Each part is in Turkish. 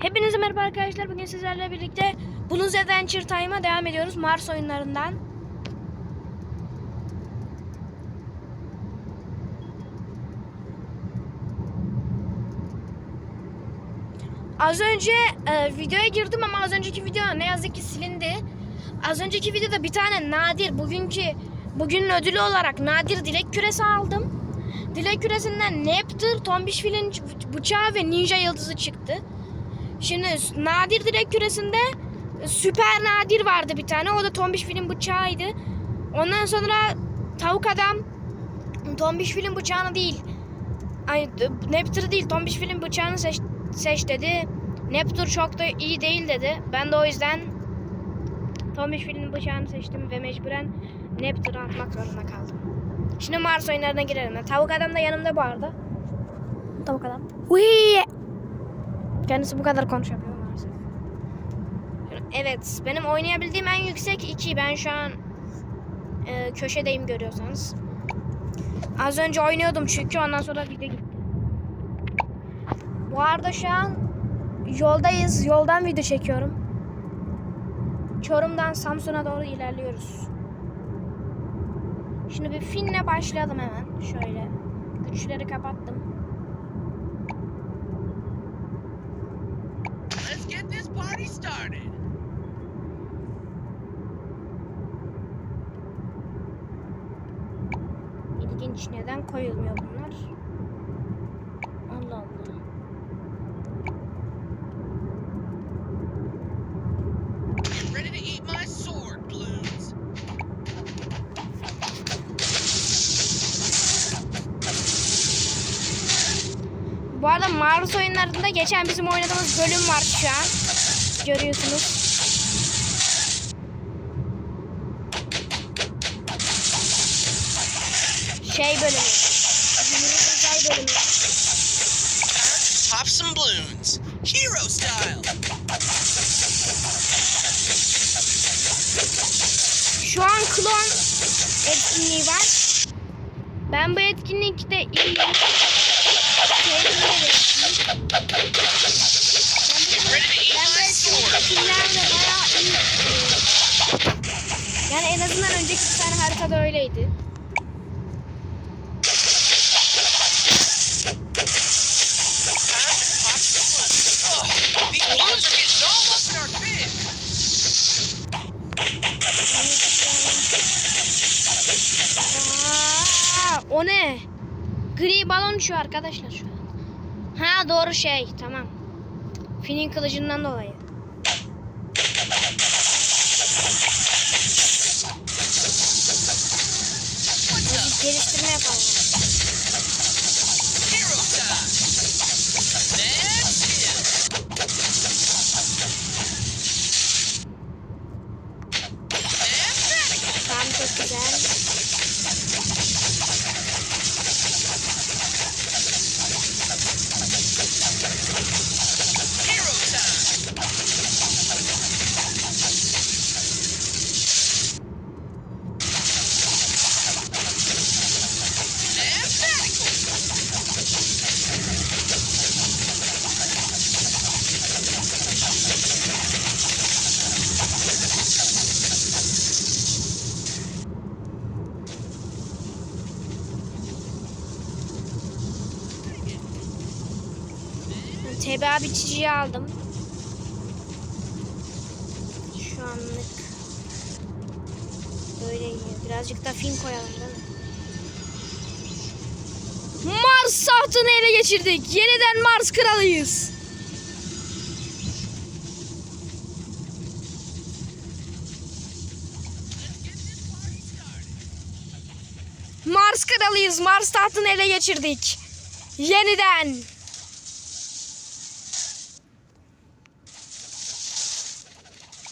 Hepinize merhaba arkadaşlar. Bugün sizlerle birlikte Blues Adventure Time'a devam ediyoruz. Mars oyunlarından. Az önce e, videoya girdim ama az önceki video ne yazık ki silindi. Az önceki videoda bir tane nadir bugünkü bugünün ödülü olarak nadir dilek küresi aldım. Dilek küresinden Neptür, Tombiş filin bıçağı ve ninja yıldızı çıktı. Şimdi nadir dilek küresinde süper nadir vardı bir tane. O da Tombiş filin bıçağıydı. Ondan sonra tavuk adam Tombiş filin bıçağını değil. Ay Neptür değil Tombiş filin bıçağını seç, seç dedi. Neptür çok da iyi değil dedi. Ben de o yüzden Tombiş filin bıçağını seçtim ve mecburen Neptür'ü atmak zorunda kaldım. Şimdi Mars oyunlarına girelim. Tavuk adam da yanımda bu arada. Tavuk adam. Hui! Kendisi bu kadar konuşabiliyor maalesef. Evet, benim oynayabildiğim en yüksek 2. Ben şu an e, köşedeyim görüyorsanız. Az önce oynuyordum çünkü ondan sonra video gitti. Bu arada şu an yoldayız. Yoldan video çekiyorum. Çorum'dan Samsun'a doğru ilerliyoruz. Şimdi bir finle başlayalım hemen. Şöyle. Güçleri kapattım. Party started. İlginç neden koyulmuyor bunlar? Allah Allah. Ready to eat my sword, Bloons. Bu arada Mars oyunlarında geçen bizim oynadığımız bölüm var şu an. Görüyorsunuz. Şey bölümü. Uzay bölümü. Pop some balloons. Hero style. Şu an klon etkinliği var. Ben bu etkinlikte iyi sevdiğim Etkinliktekilerle bayağı iyi. Yani en azından önceki bir tane haritada öyleydi. Aa, o ne? Gri balon şu arkadaşlar şu an. Ha doğru şey tamam. Finin kılıcından dolayı. Geliştirme yapalım. Çok güzel. TBA biçiciyi aldım. Şu anlık böyle gidiyor. Birazcık da film koyalım değil mi? Mars tahtını ele geçirdik. Yeniden Mars kralıyız. Mars kralıyız. Mars tahtını ele geçirdik. Yeniden.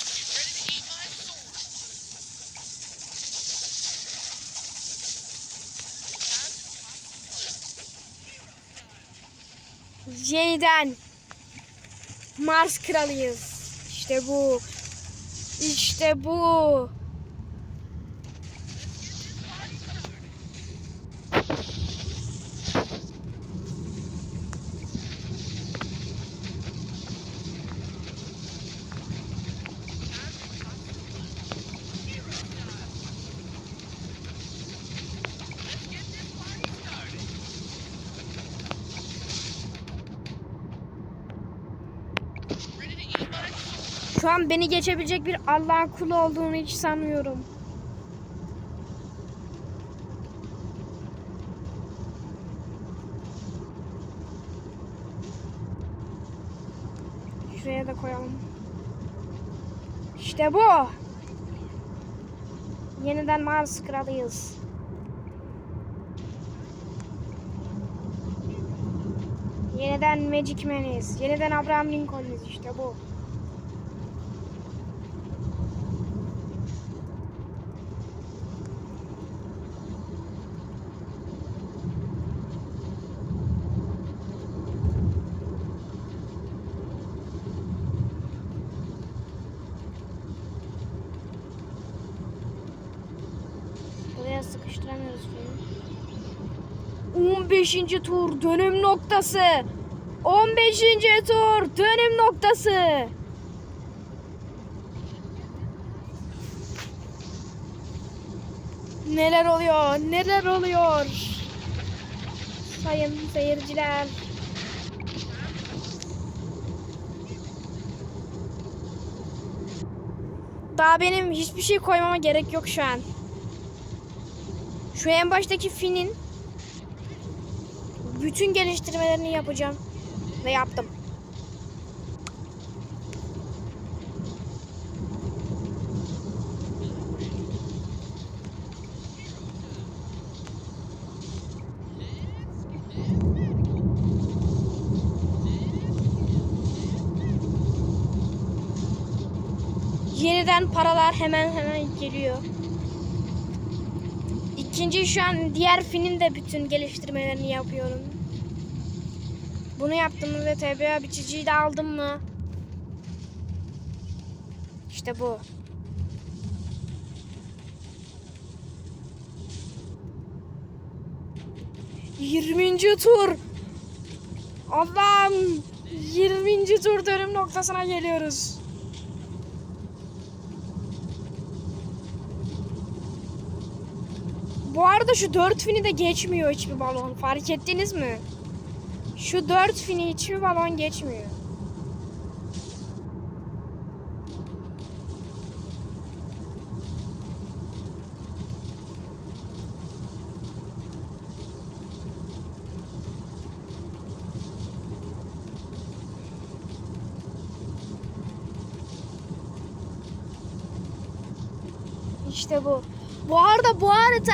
Ready to eat my sword. Yeniden Mars kralıyız. İşte bu. İşte bu. Şu an beni geçebilecek bir Allah'ın kulu olduğunu hiç sanmıyorum. Şuraya da koyalım. İşte bu. Yeniden Mars kralıyız. Yeniden Magic Man'iz. Yeniden Abraham Lincoln'iz işte bu. 15. tur dönüm noktası. 15. tur dönüm noktası. Neler oluyor? Neler oluyor? Sayın seyirciler. Daha benim hiçbir şey koymama gerek yok şu an. Şu en baştaki Finn'in bütün geliştirmelerini yapacağım ve yaptım. Yeniden paralar hemen hemen geliyor. İkinci şu an diğer Fin'in de bütün geliştirmelerini yapıyorum. Bunu yaptım ve TBA biçiciyi de aldım mı? İşte bu. Yirminci tur. Allah'ım. Yirminci tur dönüm noktasına geliyoruz. Bu arada şu dört fini de geçmiyor hiçbir balon. Fark ettiniz mi? Şu dört fini hiçbir balon geçmiyor. İşte bu. Bu arada bu harita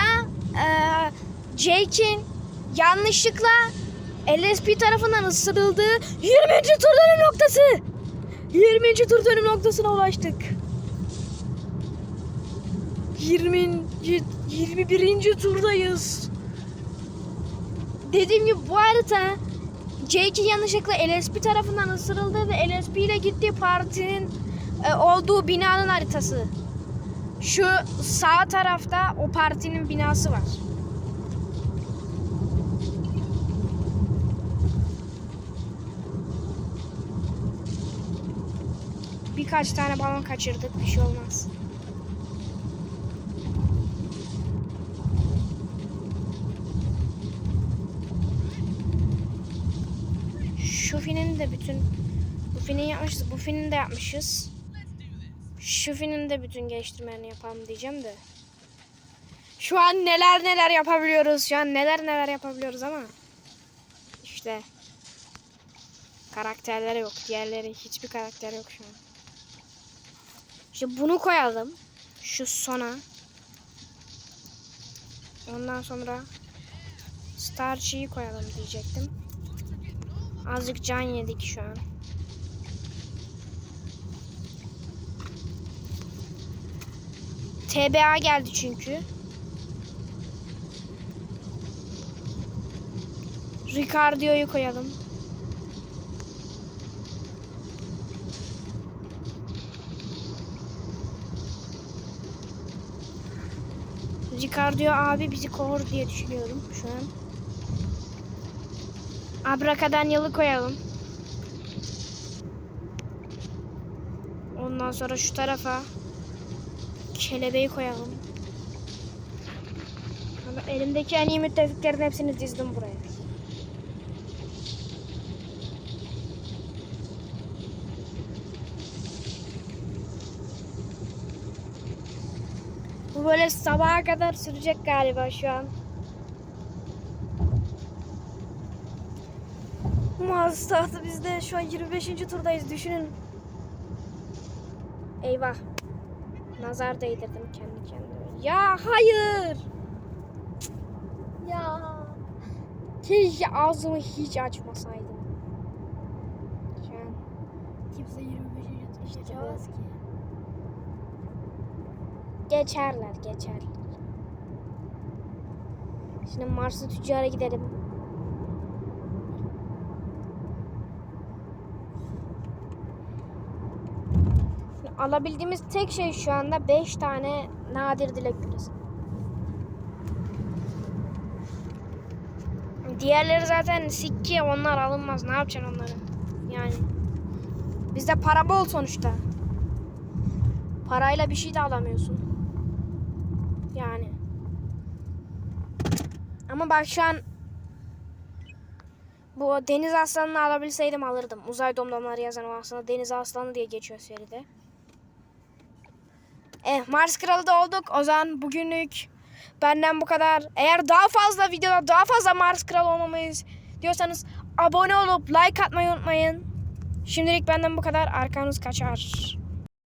eee Jake'in yanlışlıkla LSP tarafından ısırıldığı 20. tur dönüm noktası. 20. tur dönüm noktasına ulaştık. 20. 21. turdayız. Dediğim gibi bu harita Jake'in yanlışlıkla LSP tarafından ısırıldı ve LSP ile gittiği partinin e, olduğu binanın haritası. Şu sağ tarafta o partinin binası var. Birkaç tane balon kaçırdık. Bir şey olmaz. Şu finin de bütün bu finin yapmışız. Bu finin de yapmışız. Şu finin de bütün geliştirmelerini yapalım diyeceğim de. Şu an neler neler yapabiliyoruz. Şu an neler neler yapabiliyoruz ama. işte karakterleri yok. Diğerleri hiçbir karakter yok şu an. İşte bunu koyalım. Şu sona. Ondan sonra Starchy'yi koyalım diyecektim. Azıcık can yedik şu an. TBA geldi çünkü. Ricardio'yu koyalım. Ricardio abi bizi korur diye düşünüyorum şu an. Abracadabrya'lı koyalım. Ondan sonra şu tarafa Çelebeği koyalım. Elimdeki en iyi müttefiklerin hepsini dizdim buraya. Bu böyle sabaha kadar sürecek galiba şu an. Mağazı tahtı bizde şu an 25. turdayız düşünün. Eyvah. Nazar değdirdim kendi kendime. Ya hayır. Ya. Keşke ağzımı hiç açmasaydım. An Kimse 25. turda geçemez ki. geçerler geçerler. Şimdi Mars'ı tüccara gidelim. Alabildiğimiz tek şey şu anda 5 tane nadir dilek küresi. Diğerleri zaten sikki onlar alınmaz. Ne yapacaksın onları? Yani bizde para bol sonuçta. Parayla bir şey de alamıyorsun. Yani. Ama bak şu an bu deniz aslanını alabilseydim alırdım. Uzay domlamları yazan o aslında deniz aslanı diye geçiyor seride. Eh Mars kralı da olduk. O zaman bugünlük benden bu kadar. Eğer daha fazla videoda daha fazla Mars kralı olmamayız diyorsanız abone olup like atmayı unutmayın. Şimdilik benden bu kadar. Arkanız kaçar.